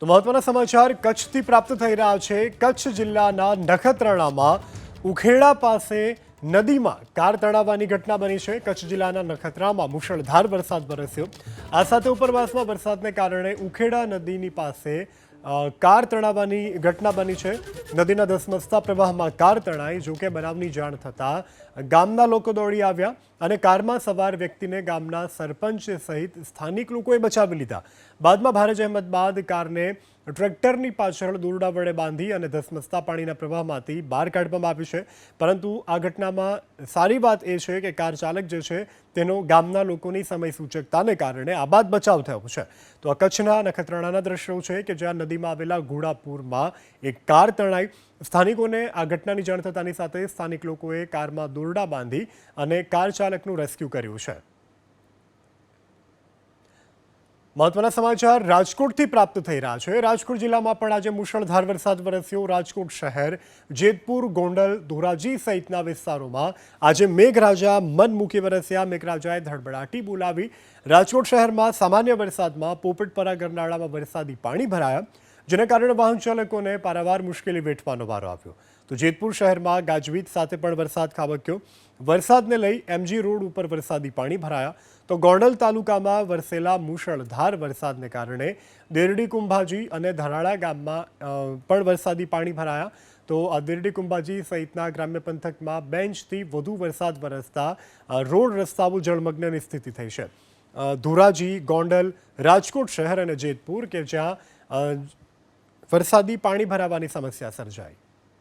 તો મહત્વના સમાચાર, કચ્છથી પ્રાપ્ત થઈ રહ્યા છે. કચ્છ જિલ્લાના નખત્રાણામાં ઉખેડા પાસે નદીમાં કાર તણાવવાની ઘટના બની છે. કચ્છ જિલ્લાના નખત્રામાં મુશળધાર વરસાદ વરસ્યો. આ સાથે ઉપરવાસમાં વરસાદને કારણે ઉખેડા નદીની પાસે કાર તણાવવાની ઘટના બની છે. નદીના ધસમસતા પ્રવાહમાં કાર તણાઈ જોકે બનાવની જાણ થતાં ગામના લોકો દોડી આવ્યા અને કારમાં સવાર વ્યક્તિને ગામના સરપંચ સહિત સ્થાનિક લોકોએ બચાવી લીધા. બાદમાં ભારે જહેમત બાદ કારને ટ્રેક્ટરની પાછળ દોરડા વડે બાંધી અને ધસમસતા પાણીના પ્રવાહમાંથી બહાર કાઢવામાં આવ્યું છે. પરંતુ આ ઘટનામાં સારી વાત એ છે કે કાર ચાલક જે છે તેનો ગામના લોકોની સમય સૂચકતાને કારણે આબાદ બચાવ થયો છે. તો આ કચ્છના નખત્રાણાના દ્રશ્યો છે કે જ્યાં નદીમાં આવેલા ઘોડાપુરમાં એક કાર તણાઈ. સ્થાનિકોને આ ઘટનાની જાણ થતાની સાથે સ્થાનિક લોકોએ કારમાં દોરડા બાંધી અને કાર ચાલકનું રેસ્ક્યુ કર્યું છે. મહત્વના સમાચાર રાજકોટથી પ્રાપ્ત થઈ રહ્યા છે. રાજકોટ જિલ્લામાં પણ આજે મુશળધાર વરસાદ વરસ્યો. રાજકોટ શહેર, જેતપુર, ગોંડલ, ધોરાજી સહિતના વિસ્તારોમાં આજે મેઘરાજા મન મૂકી વરસ્યા. મેઘરાજાએ ધડબડાટી બોલાવી. રાજકોટ શહેરમાં સામાન્ય વરસાદમાં પોપટપરા ગરનાળામાં વરસાદી પાણી ભરાયા. જેના કારણે વાહન ચાલકોને પારાવાર મુશ્કેલી વેઠવાનો વારો આવ્યો. તો જેતપુર શહેરમાં ગાજવીજ સાથે પણ વરસાદ ખાબક્યો. વરસાદને લઈ એમજી રોડ ઉપર વરસાદી પાણી ભરાયા. તો ગોંડલ તાલુકામાં વરસેલા મુશળધાર વરસાદને કારણે દેરડી કુંભાજી અને ધરાળા ગામમાં પણ વરસાદી પાણી ભરાયા. તો દેરડી કુંભાજી સહિતના ગ્રામ્ય પંથકમાં બે વધુ વરસાદ વરસતા રોડ રસ્તાઓ જળમગ્નની સ્થિતિ થઈ છે. ધોરાજી, ગોંડલ, રાજકોટ શહેર અને જેતપુર કે જ્યાં વરસાદી પાણી ભરાવાની સમસ્યા સર્જાઈ.